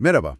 Merhaba.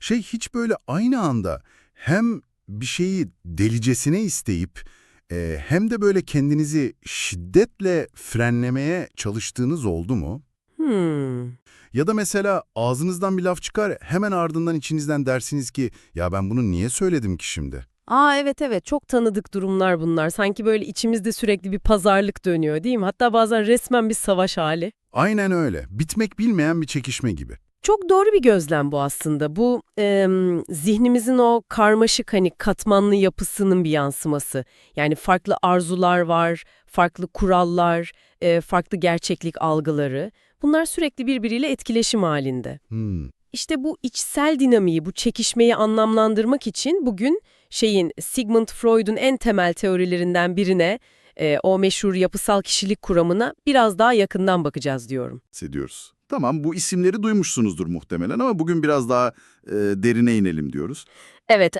Şey hiç böyle aynı anda hem bir şeyi delicesine isteyip e, hem de böyle kendinizi şiddetle frenlemeye çalıştığınız oldu mu? Hmm. Ya da mesela ağzınızdan bir laf çıkar hemen ardından içinizden dersiniz ki ya ben bunu niye söyledim ki şimdi? Aa evet evet çok tanıdık durumlar bunlar. Sanki böyle içimizde sürekli bir pazarlık dönüyor değil mi? Hatta bazen resmen bir savaş hali. Aynen öyle. Bitmek bilmeyen bir çekişme gibi. Çok doğru bir gözlem bu aslında. Bu em, zihnimizin o karmaşık hani katmanlı yapısının bir yansıması. Yani farklı arzular var, farklı kurallar, e, farklı gerçeklik algıları. Bunlar sürekli birbiriyle etkileşim halinde. Hmm. İşte bu içsel dinamiği, bu çekişmeyi anlamlandırmak için bugün şeyin Sigmund Freud'un en temel teorilerinden birine, e, o meşhur yapısal kişilik kuramına biraz daha yakından bakacağız diyorum. bahsediyoruz. Tamam bu isimleri duymuşsunuzdur muhtemelen ama bugün biraz daha e, derine inelim diyoruz. Evet,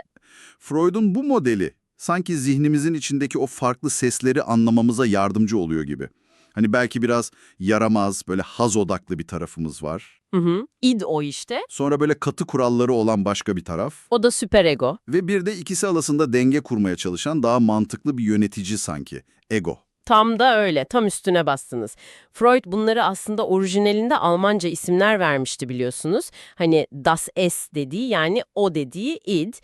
Freud'un bu modeli sanki zihnimizin içindeki o farklı sesleri anlamamıza yardımcı oluyor gibi. Hani belki biraz yaramaz, böyle haz odaklı bir tarafımız var. hı hı. id o işte. Sonra böyle katı kuralları olan başka bir taraf. O da süperego. Ve bir de ikisi arasında denge kurmaya çalışan daha mantıklı bir yönetici sanki. Ego. Tam da öyle, tam üstüne bastınız. Freud bunları aslında orijinalinde Almanca isimler vermişti biliyorsunuz. Hani das Es dediği yani o dediği id,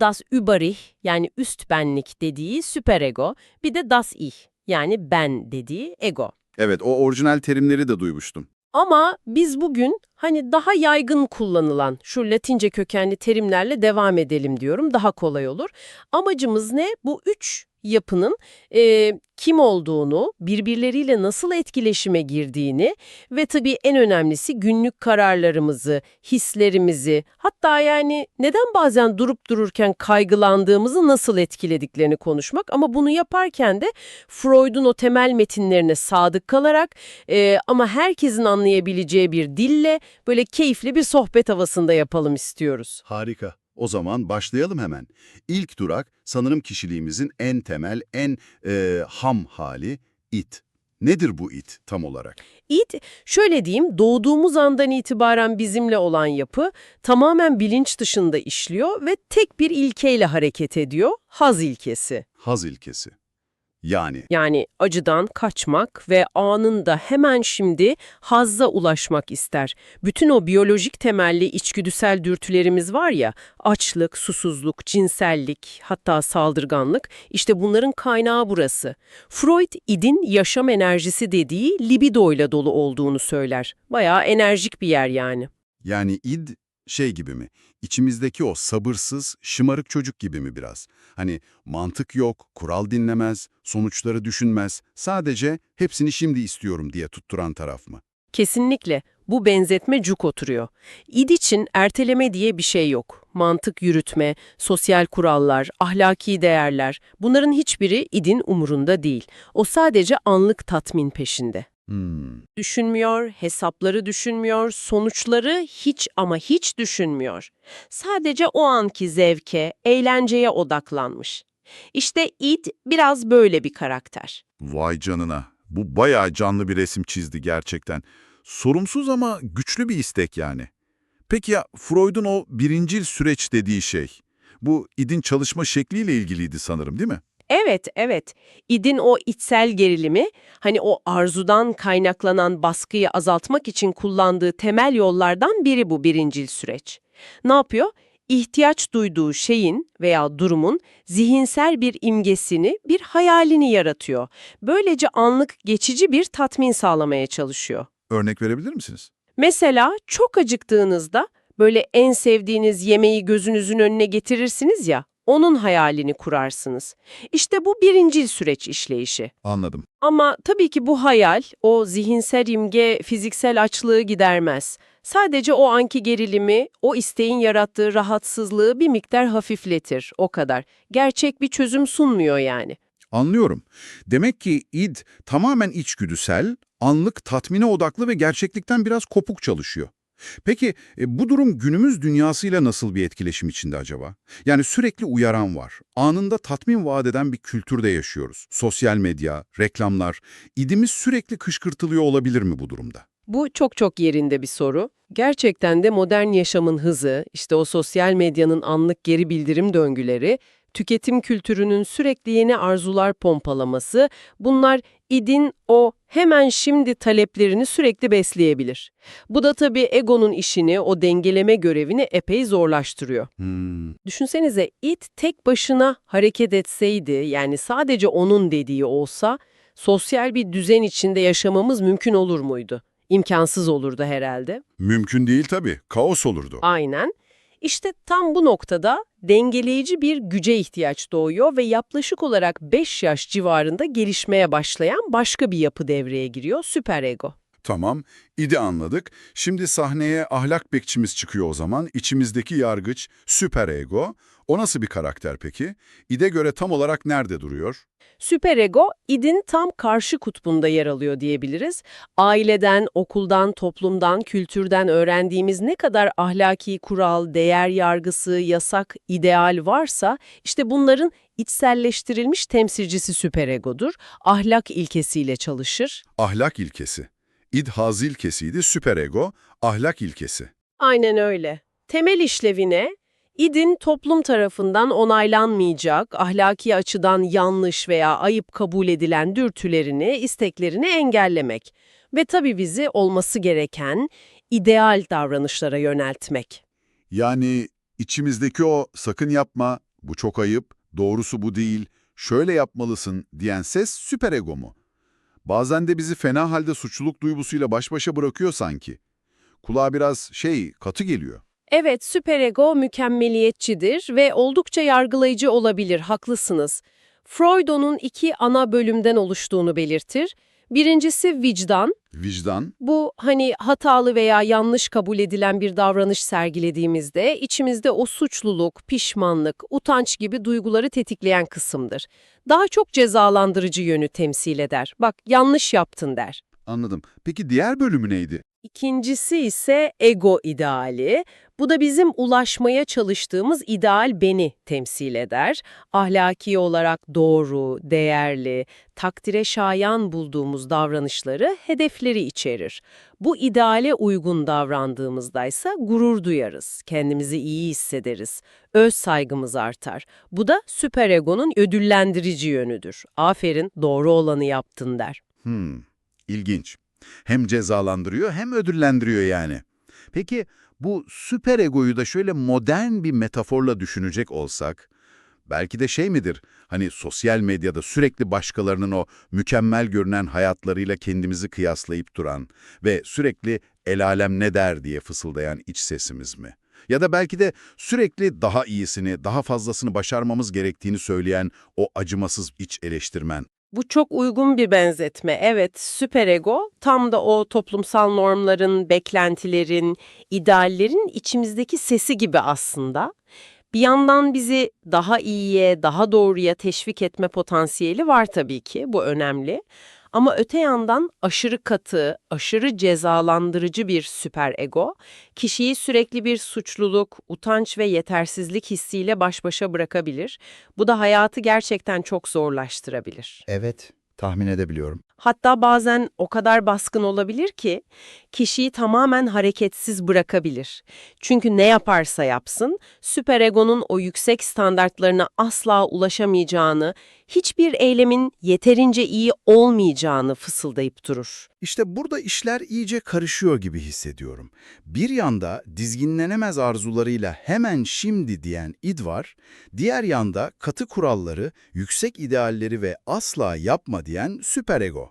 das Überich yani üst benlik dediği süperego, bir de das Ich yani ben dediği ego. Evet o orijinal terimleri de duymuştum. Ama biz bugün hani daha yaygın kullanılan şu Latince kökenli terimlerle devam edelim diyorum. Daha kolay olur. Amacımız ne? Bu üç yapının e, kim olduğunu, birbirleriyle nasıl etkileşime girdiğini ve tabii en önemlisi günlük kararlarımızı, hislerimizi, hatta yani neden bazen durup dururken kaygılandığımızı nasıl etkilediklerini konuşmak. Ama bunu yaparken de Freud'un o temel metinlerine sadık kalarak e, ama herkesin anlayabileceği bir dille böyle keyifli bir sohbet havasında yapalım istiyoruz. Harika. O zaman başlayalım hemen. İlk durak sanırım kişiliğimizin en temel, en e, ham hali it. Nedir bu it tam olarak? İd, şöyle diyeyim, doğduğumuz andan itibaren bizimle olan yapı tamamen bilinç dışında işliyor ve tek bir ilkeyle hareket ediyor, haz ilkesi. Haz ilkesi. Yani Yani acıdan kaçmak ve anında hemen şimdi hazza ulaşmak ister. Bütün o biyolojik temelli içgüdüsel dürtülerimiz var ya, açlık, susuzluk, cinsellik, hatta saldırganlık, işte bunların kaynağı burası. Freud, idin yaşam enerjisi dediği libidoyla dolu olduğunu söyler. Bayağı enerjik bir yer yani. yani id şey gibi mi? İçimizdeki o sabırsız, şımarık çocuk gibi mi biraz? Hani mantık yok, kural dinlemez, sonuçları düşünmez, sadece hepsini şimdi istiyorum diye tutturan taraf mı? Kesinlikle. Bu benzetme cuk oturuyor. İd için erteleme diye bir şey yok. Mantık yürütme, sosyal kurallar, ahlaki değerler bunların hiçbiri idin umurunda değil. O sadece anlık tatmin peşinde. Hmm. Düşünmüyor, hesapları düşünmüyor, sonuçları hiç ama hiç düşünmüyor. Sadece o anki zevke, eğlenceye odaklanmış. İşte id biraz böyle bir karakter. Vay canına. Bu bayağı canlı bir resim çizdi gerçekten. Sorumsuz ama güçlü bir istek yani. Peki ya Freud'un o birincil süreç dediği şey? Bu idin çalışma şekliyle ilgiliydi sanırım değil mi? Evet, evet. İdin o içsel gerilimi, hani o arzudan kaynaklanan baskıyı azaltmak için kullandığı temel yollardan biri bu birincil süreç. Ne yapıyor? İhtiyaç duyduğu şeyin veya durumun zihinsel bir imgesini, bir hayalini yaratıyor. Böylece anlık geçici bir tatmin sağlamaya çalışıyor. Örnek verebilir misiniz? Mesela çok acıktığınızda böyle en sevdiğiniz yemeği gözünüzün önüne getirirsiniz ya, onun hayalini kurarsınız. İşte bu birincil süreç işleyişi. Anladım. Ama tabii ki bu hayal, o zihinsel imge fiziksel açlığı gidermez. Sadece o anki gerilimi, o isteğin yarattığı rahatsızlığı bir miktar hafifletir, o kadar. Gerçek bir çözüm sunmuyor yani. Anlıyorum. Demek ki id tamamen içgüdüsel, anlık tatmine odaklı ve gerçeklikten biraz kopuk çalışıyor. Peki e, bu durum günümüz dünyasıyla nasıl bir etkileşim içinde acaba? Yani sürekli uyaran var. Anında tatmin vaat eden bir kültürde yaşıyoruz. Sosyal medya, reklamlar, idimiz sürekli kışkırtılıyor olabilir mi bu durumda? Bu çok çok yerinde bir soru. Gerçekten de modern yaşamın hızı, işte o sosyal medyanın anlık geri bildirim döngüleri, tüketim kültürünün sürekli yeni arzular pompalaması, bunlar idin o hemen şimdi taleplerini sürekli besleyebilir. Bu da tabii egonun işini, o dengeleme görevini epey zorlaştırıyor. Hmm, Düşünsenize it tek başına hareket etseydi, yani sadece onun dediği olsa, sosyal bir düzen içinde yaşamamız mümkün olur muydu? İmkansız olurdu herhalde. mümkün değil tabii. Kaos olurdu. Aynen. İşte tam bu noktada dengeleyici bir güce ihtiyaç doğuyor ve yaklaşık olarak 5 yaş civarında gelişmeye başlayan başka bir yapı devreye giriyor, süperego. Tamam, idi anladık. Şimdi sahneye ahlak bekçimiz çıkıyor o zaman. İçimizdeki yargıç, süper ego. O nasıl bir karakter peki? İde göre tam olarak nerede duruyor? Süperego, idin tam karşı kutbunda yer alıyor diyebiliriz. Aileden, okuldan, toplumdan, kültürden öğrendiğimiz ne kadar ahlaki kural, değer yargısı, yasak, ideal varsa, işte bunların içselleştirilmiş temsilcisi süperegodur. Ahlak ilkesiyle çalışır. Ahlak ilkesi. İd haz ilkesiydi, süper ego, ahlak ilkesi. Aynen öyle. Temel işlevine, idin toplum tarafından onaylanmayacak, ahlaki açıdan yanlış veya ayıp kabul edilen dürtülerini, isteklerini engellemek ve tabii bizi olması gereken ideal davranışlara yöneltmek. Yani içimizdeki o sakın yapma, bu çok ayıp, doğrusu bu değil, şöyle yapmalısın diyen ses süper ego mu? Bazen de bizi fena halde suçluluk duygusuyla baş başa bırakıyor sanki. Kulağa biraz şey, katı geliyor. Evet, süperego mükemmeliyetçidir ve oldukça yargılayıcı olabilir, haklısınız. Freud onun iki ana bölümden oluştuğunu belirtir. Birincisi vicdan, Vicdan, Bu hani hatalı veya yanlış kabul edilen bir davranış sergilediğimizde içimizde o suçluluk, pişmanlık, utanç gibi duyguları tetikleyen kısımdır. Daha çok cezalandırıcı yönü temsil eder. Bak yanlış yaptın der. anladım. Peki diğer bölümü neydi? İkincisi ise ego ideali. Bu da bizim ulaşmaya çalıştığımız ideal beni temsil eder. Ahlaki olarak doğru, değerli, takdire şayan bulduğumuz davranışları, hedefleri içerir. Bu ideale uygun davrandığımızdaysa gurur duyarız, kendimizi iyi hissederiz, öz saygımız artar. Bu da süperegonun ödüllendirici yönüdür. Aferin, doğru olanı yaptın der. Hmm, ilginç. Hem cezalandırıyor hem ödüllendiriyor yani. Peki bu süper egoyu da şöyle modern bir metaforla düşünecek olsak, belki de şey midir, hani sosyal medyada sürekli başkalarının o mükemmel görünen hayatlarıyla kendimizi kıyaslayıp duran ve sürekli el alem ne der diye fısıldayan iç sesimiz mi? Ya da belki de sürekli daha iyisini, daha fazlasını başarmamız gerektiğini söyleyen o acımasız iç eleştirmen. Bu çok uygun bir benzetme. Evet, süperego tam da o toplumsal normların, beklentilerin, ideallerin içimizdeki sesi gibi aslında. Bir yandan bizi daha iyiye, daha doğruya teşvik etme potansiyeli var tabii ki. Bu önemli. Ama öte yandan aşırı katı, aşırı cezalandırıcı bir süperego, kişiyi sürekli bir suçluluk, utanç ve yetersizlik hissiyle baş başa bırakabilir. Bu da hayatı gerçekten çok zorlaştırabilir. Evet, tahmin edebiliyorum. Hatta bazen o kadar baskın olabilir ki kişiyi tamamen hareketsiz bırakabilir. Çünkü ne yaparsa yapsın, süperegonun o yüksek standartlarına asla ulaşamayacağını, hiçbir eylemin yeterince iyi olmayacağını fısıldayıp durur. İşte burada işler iyice karışıyor gibi hissediyorum. Bir yanda dizginlenemez arzularıyla hemen şimdi diyen id var, diğer yanda katı kuralları, yüksek idealleri ve asla yapma diyen süperego.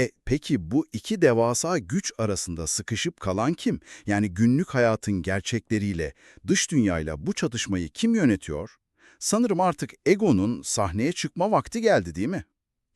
E peki bu iki devasa güç arasında sıkışıp kalan kim? Yani günlük hayatın gerçekleriyle, dış dünyayla bu çatışmayı kim yönetiyor? Sanırım artık egonun sahneye çıkma vakti geldi değil mi?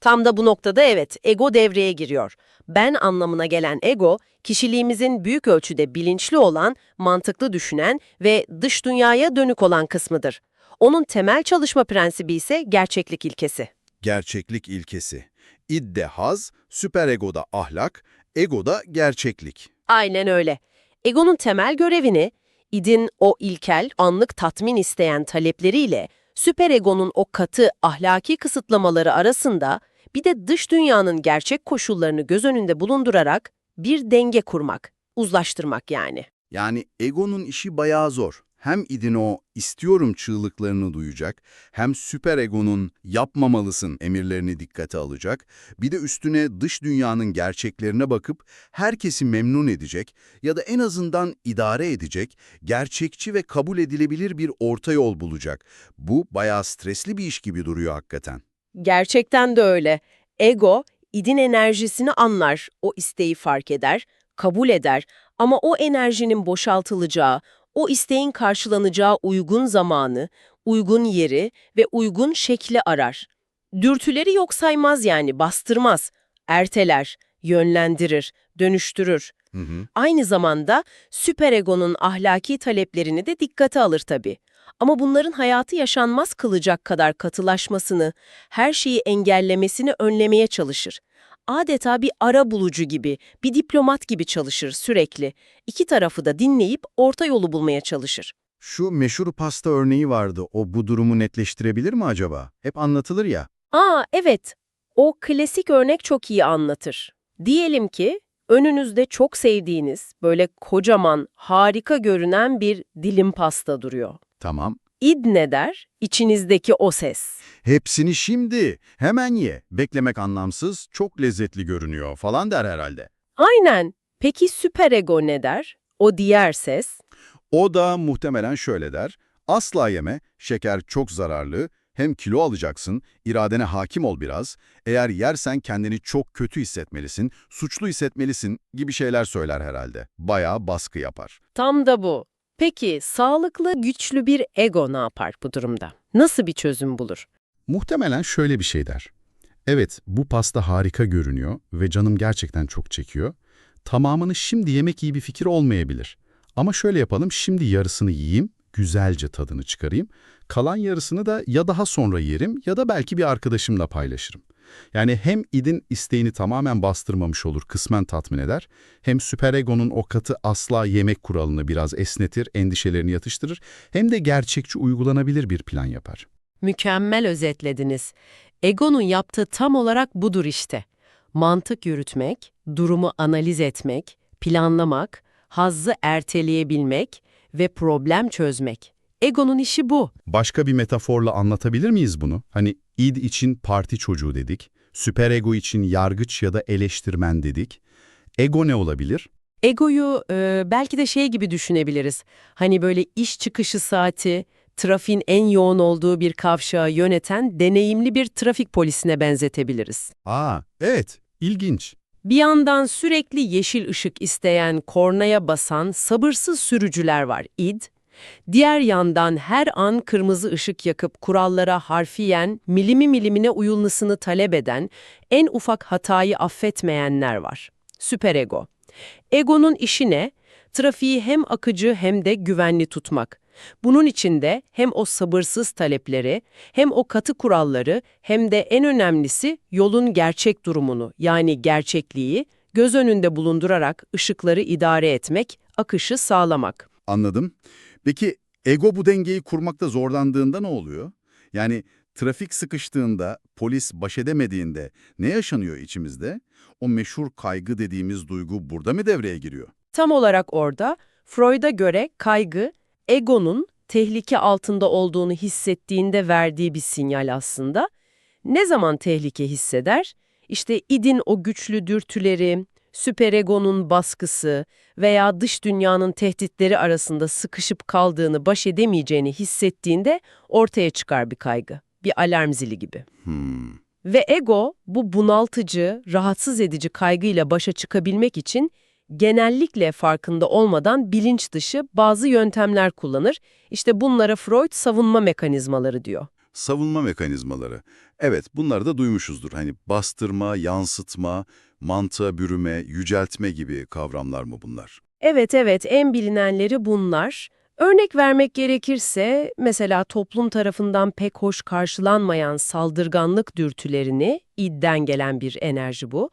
Tam da bu noktada evet, ego devreye giriyor. Ben anlamına gelen ego, kişiliğimizin büyük ölçüde bilinçli olan, mantıklı düşünen ve dış dünyaya dönük olan kısmıdır. Onun temel çalışma prensibi ise gerçeklik ilkesi. Gerçeklik ilkesi. İdde haz, süperegoda ahlak, egoda gerçeklik. Aynen öyle. Egonun temel görevini, idin o ilkel, anlık tatmin isteyen talepleriyle süperegonun o katı ahlaki kısıtlamaları arasında bir de dış dünyanın gerçek koşullarını göz önünde bulundurarak Bir denge kurmak, uzlaştırmak yani. Yani egonun işi bayağı zor. Hem idin o istiyorum çığlıklarını duyacak, hem süper egonun yapmamalısın emirlerini dikkate alacak, bir de üstüne dış dünyanın gerçeklerine bakıp herkesi memnun edecek ya da en azından idare edecek, gerçekçi ve kabul edilebilir bir orta yol bulacak. Bu bayağı stresli bir iş gibi duruyor hakikaten. Gerçekten de öyle. Ego, idin enerjisini anlar, o isteği fark eder, kabul eder ama o enerjinin boşaltılacağı, o isteğin karşılanacağı uygun zamanı, uygun yeri ve uygun şekli arar. Dürtüleri yok saymaz yani, bastırmaz, erteler, yönlendirir, dönüştürür. Hı hı. Aynı zamanda süperegonun ahlaki taleplerini de dikkate alır tabii. Ama bunların hayatı yaşanmaz kılacak kadar katılaşmasını, her şeyi engellemesini önlemeye çalışır. Adeta bir ara bulucu gibi, bir diplomat gibi çalışır sürekli. İki tarafı da dinleyip orta yolu bulmaya çalışır. Şu meşhur pasta örneği vardı. O bu durumu netleştirebilir mi acaba? Hep anlatılır ya. Aa evet, o klasik örnek çok iyi anlatır. Diyelim ki önünüzde çok sevdiğiniz, böyle kocaman, harika görünen bir dilim pasta duruyor. Tamam. İd ne der? İçinizdeki o ses. Hepsini şimdi, hemen ye. Beklemek anlamsız, çok lezzetli görünüyor falan der herhalde. Aynen. Peki süperego ne der? O diğer ses. O da muhtemelen şöyle der. Asla yeme, şeker çok zararlı, hem kilo alacaksın, iradene hakim ol biraz. Eğer yersen kendini çok kötü hissetmelisin, suçlu hissetmelisin gibi şeyler söyler herhalde. Bayağı baskı yapar. Tam da bu. Peki sağlıklı, güçlü bir ego ne yapar bu durumda? Nasıl bir çözüm bulur? Muhtemelen şöyle bir şey der. Evet, bu pasta harika görünüyor ve canım gerçekten çok çekiyor. Tamamını şimdi yemek iyi bir fikir olmayabilir. Ama şöyle yapalım, şimdi yarısını yiyeyim, güzelce tadını çıkarayım. Kalan yarısını da ya daha sonra yerim ya da belki bir arkadaşımla paylaşırım. Yani hem idin isteğini tamamen bastırmamış olur, kısmen tatmin eder, hem süperegonun o katı asla yemek kuralını biraz esnetir, endişelerini yatıştırır, hem de gerçekçi uygulanabilir bir plan yapar. Mükemmel özetlediniz. Egonun yaptığı tam olarak budur işte. Mantık yürütmek, durumu analiz etmek, planlamak, hazzı erteleyebilmek ve problem çözmek. Egonun işi bu. Başka bir metaforla anlatabilir miyiz bunu? Hani id için parti çocuğu dedik, süperego için yargıç ya da eleştirmen dedik. Ego ne olabilir? Egoyu e, belki de şey gibi düşünebiliriz. Hani böyle iş çıkışı saati, trafiğin en yoğun olduğu bir kavşağı yöneten deneyimli bir trafik polisine benzetebiliriz. Aa, evet, ilginç. Bir yandan sürekli yeşil ışık isteyen, kornaya basan, sabırsız sürücüler var id. Diğer yandan her an kırmızı ışık yakıp kurallara harfiyen, milimi milimine uyulmasını talep eden, en ufak hatayı affetmeyenler var. Süperego. Egonun işi ne? Trafiği hem akıcı hem de güvenli tutmak. Bunun içinde hem o sabırsız talepleri, hem o katı kuralları, hem de en önemlisi yolun gerçek durumunu, yani gerçekliği göz önünde bulundurarak ışıkları idare etmek, akışı sağlamak. Anladım. Peki ego bu dengeyi kurmakta zorlandığında ne oluyor? Yani trafik sıkıştığında, polis baş edemediğinde ne yaşanıyor içimizde? O meşhur kaygı dediğimiz duygu burada mı devreye giriyor? Tam olarak orada Freud'a göre kaygı, egonun tehlike altında olduğunu hissettiğinde verdiği bir sinyal aslında. Ne zaman tehlike hisseder? İşte idin o güçlü dürtüleri, süperegonun baskısı veya dış dünyanın tehditleri arasında sıkışıp kaldığını baş edemeyeceğini hissettiğinde ortaya çıkar bir kaygı. Bir alarm zili gibi. Hmm. Ve ego bu bunaltıcı, rahatsız edici kaygıyla başa çıkabilmek için genellikle farkında olmadan bilinç dışı bazı yöntemler kullanır. İşte bunlara Freud savunma mekanizmaları diyor. Savunma mekanizmaları. Evet, bunları da duymuşuzdur. Hani bastırma, yansıtma, mantığa bürüme, yüceltme gibi kavramlar mı bunlar? Evet evet en bilinenleri bunlar. Örnek vermek gerekirse mesela toplum tarafından pek hoş karşılanmayan saldırganlık dürtülerini idden gelen bir enerji bu.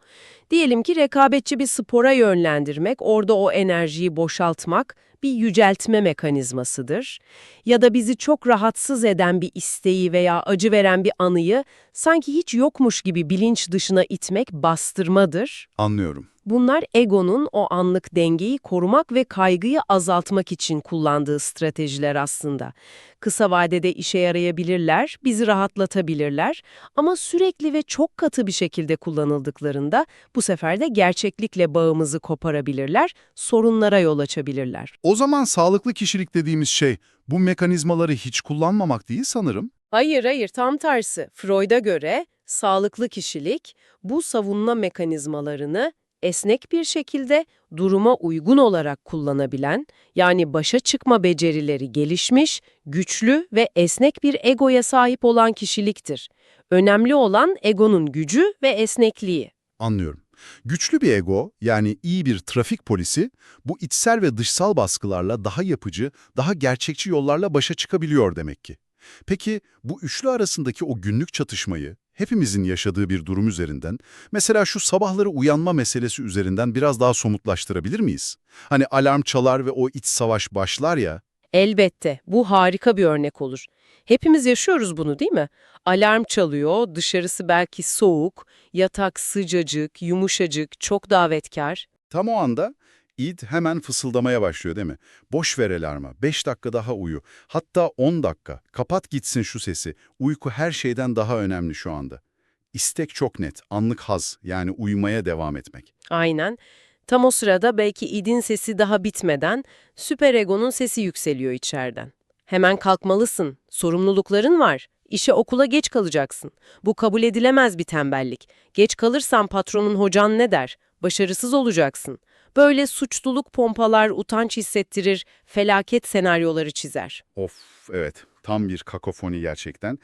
Diyelim ki rekabetçi bir spora yönlendirmek, orada o enerjiyi boşaltmak bir yüceltme mekanizmasıdır. Ya da bizi çok rahatsız eden bir isteği veya acı veren bir anıyı sanki hiç yokmuş gibi bilinç dışına itmek bastırmadır. Anlıyorum. Bunlar egonun o anlık dengeyi korumak ve kaygıyı azaltmak için kullandığı stratejiler aslında. Kısa vadede işe yarayabilirler, bizi rahatlatabilirler ama sürekli ve çok katı bir şekilde kullanıldıklarında bu sefer de gerçeklikle bağımızı koparabilirler, sorunlara yol açabilirler. O zaman sağlıklı kişilik dediğimiz şey bu mekanizmaları hiç kullanmamak değil sanırım. Hayır hayır tam tersi. Freud'a göre sağlıklı kişilik bu savunma mekanizmalarını esnek bir şekilde duruma uygun olarak kullanabilen, yani başa çıkma becerileri gelişmiş, güçlü ve esnek bir egoya sahip olan kişiliktir. Önemli olan egonun gücü ve esnekliği. Anlıyorum. Güçlü bir ego, yani iyi bir trafik polisi, bu içsel ve dışsal baskılarla daha yapıcı, daha gerçekçi yollarla başa çıkabiliyor demek ki. Peki bu üçlü arasındaki o günlük çatışmayı, hepimizin yaşadığı bir durum üzerinden, mesela şu sabahları uyanma meselesi üzerinden biraz daha somutlaştırabilir miyiz? Hani alarm çalar ve o iç savaş başlar ya, Elbette, bu harika bir örnek olur. Hepimiz yaşıyoruz bunu değil mi? Alarm çalıyor, dışarısı belki soğuk, yatak sıcacık, yumuşacık, çok davetkar. Tam o anda id hemen fısıldamaya başlıyor değil mi? Boş ver alarma, 5 dakika daha uyu. Hatta 10 dakika, kapat gitsin şu sesi. Uyku her şeyden daha önemli şu anda. İstek çok net, anlık haz yani uyumaya devam etmek. Aynen. Tam o sırada belki idin sesi daha bitmeden süperegonun sesi yükseliyor içeriden. Hemen kalkmalısın, sorumlulukların var, işe okula geç kalacaksın. Bu kabul edilemez bir tembellik. Geç kalırsan patronun hocan ne der? Başarısız olacaksın. Böyle suçluluk pompalar, utanç hissettirir, felaket senaryoları çizer. Of evet, tam bir kakofoni gerçekten.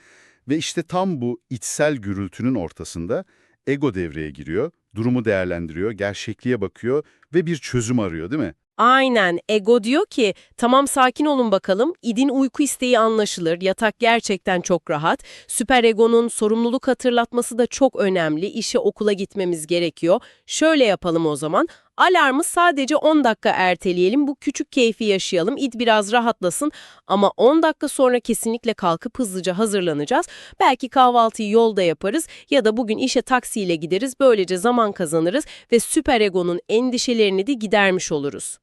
Ve işte tam bu içsel gürültünün ortasında ego devreye giriyor, durumu değerlendiriyor, gerçekliğe bakıyor ve bir çözüm arıyor değil mi? Aynen. Ego diyor ki, tamam sakin olun bakalım, idin uyku isteği anlaşılır, yatak gerçekten çok rahat, süper egonun sorumluluk hatırlatması da çok önemli, işe okula gitmemiz gerekiyor. Şöyle yapalım o zaman, alarmı sadece 10 dakika erteleyelim, bu küçük keyfi yaşayalım, id biraz rahatlasın ama 10 dakika sonra kesinlikle kalkıp hızlıca hazırlanacağız. Belki kahvaltıyı yolda yaparız ya da bugün işe taksiyle gideriz, böylece zaman kazanırız ve süper egonun endişelerini de gidermiş oluruz.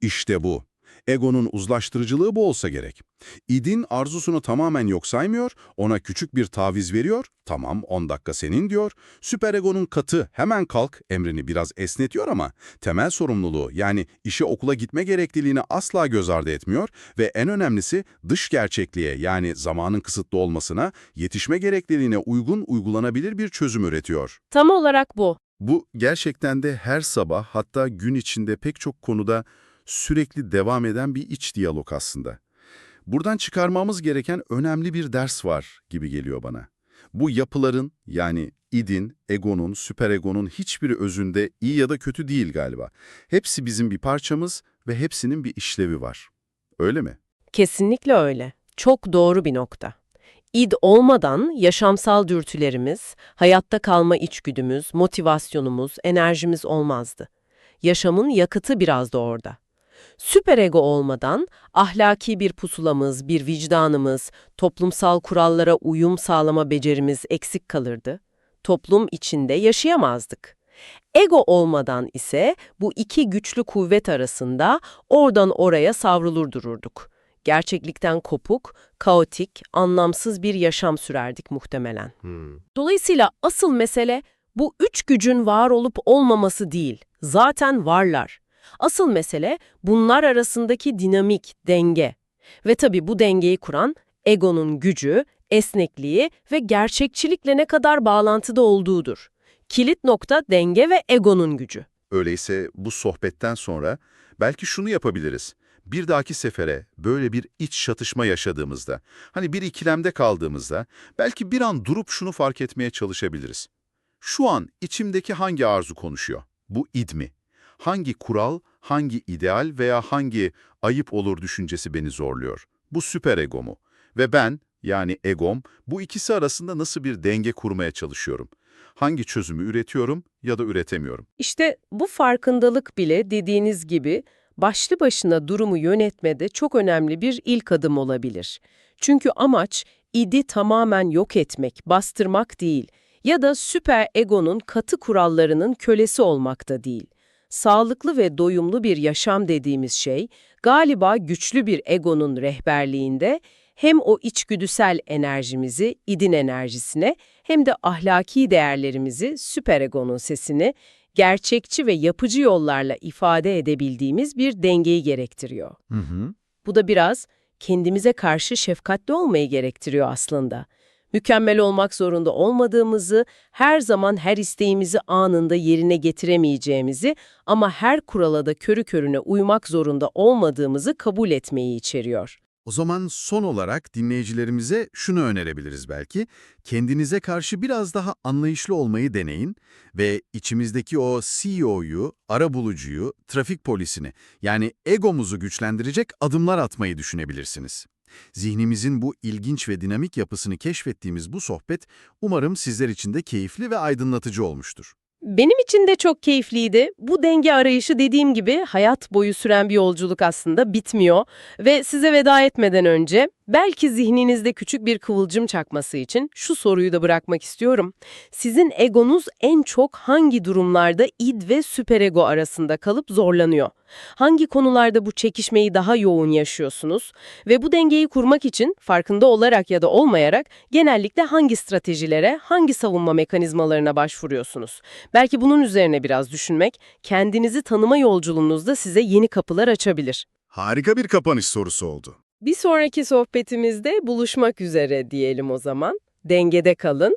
İşte bu. Egonun uzlaştırıcılığı bu olsa gerek. İdin arzusunu tamamen yok saymıyor, ona küçük bir taviz veriyor, tamam 10 dakika senin diyor. Süperegonun katı hemen kalk emrini biraz esnetiyor ama temel sorumluluğu yani işe okula gitme gerekliliğini asla göz ardı etmiyor ve en önemlisi dış gerçekliğe yani zamanın kısıtlı olmasına, yetişme gerekliliğine uygun uygulanabilir bir çözüm üretiyor. Tam olarak bu. Bu gerçekten de her sabah hatta gün içinde pek çok konuda sürekli devam eden bir iç diyalog aslında. Buradan çıkarmamız gereken önemli bir ders var gibi geliyor bana. Bu yapıların yani idin, egonun, süperegonun hiçbiri özünde iyi ya da kötü değil galiba. Hepsi bizim bir parçamız ve hepsinin bir işlevi var. Öyle mi? Kesinlikle öyle. Çok doğru bir nokta. İd olmadan yaşamsal dürtülerimiz, hayatta kalma içgüdümüz, motivasyonumuz, enerjimiz olmazdı. Yaşamın yakıtı biraz da orada. Süperego olmadan ahlaki bir pusulamız, bir vicdanımız, toplumsal kurallara uyum sağlama becerimiz eksik kalırdı. Toplum içinde yaşayamazdık. Ego olmadan ise bu iki güçlü kuvvet arasında oradan oraya savrulur dururduk. Gerçeklikten kopuk, kaotik, anlamsız bir yaşam sürerdik muhtemelen. Dolayısıyla asıl mesele bu üç gücün var olup olmaması değil, zaten varlar. Asıl mesele bunlar arasındaki dinamik, denge. Ve tabii bu dengeyi kuran egonun gücü, esnekliği ve gerçekçilikle ne kadar bağlantıda olduğudur. Kilit nokta denge ve egonun gücü. Öyleyse bu sohbetten sonra belki şunu yapabiliriz. Bir dahaki sefere böyle bir iç çatışma yaşadığımızda, hani bir ikilemde kaldığımızda belki bir an durup şunu fark etmeye çalışabiliriz. Şu an içimdeki hangi arzu konuşuyor? Bu id mi? Hangi kural, hangi ideal veya hangi ayıp olur düşüncesi beni zorluyor? Bu süper ego mu? Ve ben, yani egom, bu ikisi arasında nasıl bir denge kurmaya çalışıyorum? Hangi çözümü üretiyorum ya da üretemiyorum? İşte bu farkındalık bile dediğiniz gibi başlı başına durumu yönetmede çok önemli bir ilk adım olabilir. Çünkü amaç idi tamamen yok etmek, bastırmak değil ya da süper egonun katı kurallarının kölesi olmak da değil. Sağlıklı ve doyumlu bir yaşam dediğimiz şey galiba güçlü bir egonun rehberliğinde hem o içgüdüsel enerjimizi, idin enerjisine hem de ahlaki değerlerimizi, süperegonun sesini gerçekçi ve yapıcı yollarla ifade edebildiğimiz bir dengeyi gerektiriyor. Hı hı. Bu da biraz kendimize karşı şefkatli olmayı gerektiriyor aslında. Mükemmel olmak zorunda olmadığımızı, her zaman her isteğimizi anında yerine getiremeyeceğimizi ama her kurala da körü körüne uymak zorunda olmadığımızı kabul etmeyi içeriyor. O zaman son olarak dinleyicilerimize şunu önerebiliriz belki. Kendinize karşı biraz daha anlayışlı olmayı deneyin ve içimizdeki o CEO'yu, arabulucuyu, trafik polisini yani egomuzu güçlendirecek adımlar atmayı düşünebilirsiniz. Zihnimizin bu ilginç ve dinamik yapısını keşfettiğimiz bu sohbet umarım sizler için de keyifli ve aydınlatıcı olmuştur. Benim için de çok keyifliydi. Bu denge arayışı dediğim gibi hayat boyu süren bir yolculuk aslında bitmiyor. Ve size veda etmeden önce belki zihninizde küçük bir kıvılcım çakması için şu soruyu da bırakmak istiyorum. Sizin egonuz en çok hangi durumlarda id ve süperego arasında kalıp zorlanıyor? Hangi konularda bu çekişmeyi daha yoğun yaşıyorsunuz? Ve bu dengeyi kurmak için farkında olarak ya da olmayarak genellikle hangi stratejilere, hangi savunma mekanizmalarına başvuruyorsunuz? Belki bunun üzerine biraz düşünmek, kendinizi tanıma yolculuğunuzda size yeni kapılar açabilir. Harika bir kapanış sorusu oldu. Bir sonraki sohbetimizde buluşmak üzere diyelim o zaman. Dengede kalın,